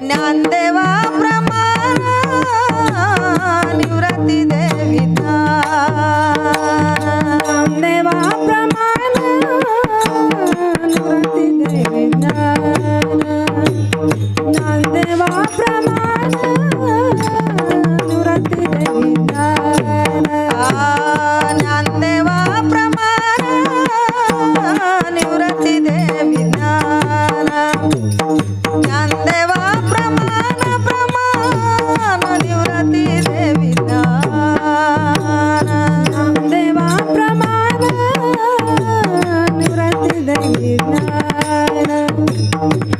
நான்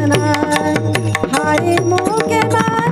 জানায় হায় মুখে বা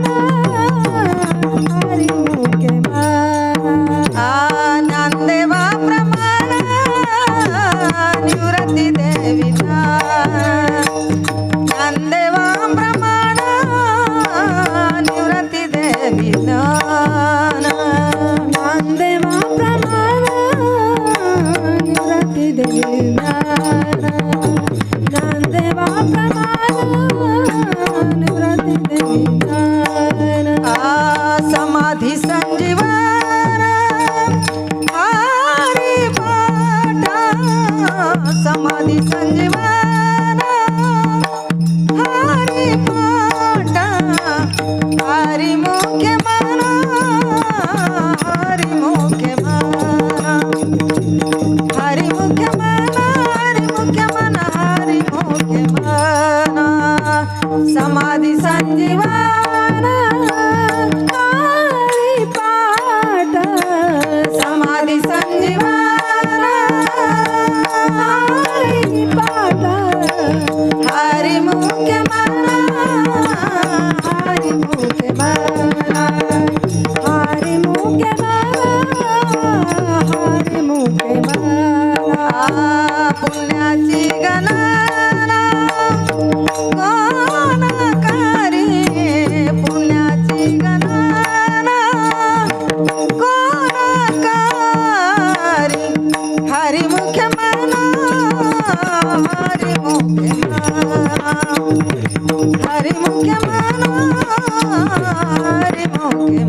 समाधि संजीवन पाठ समाधि संजीवन पाठ हरी मुख्य हरी मुख्य म्हणा हरी मुख्य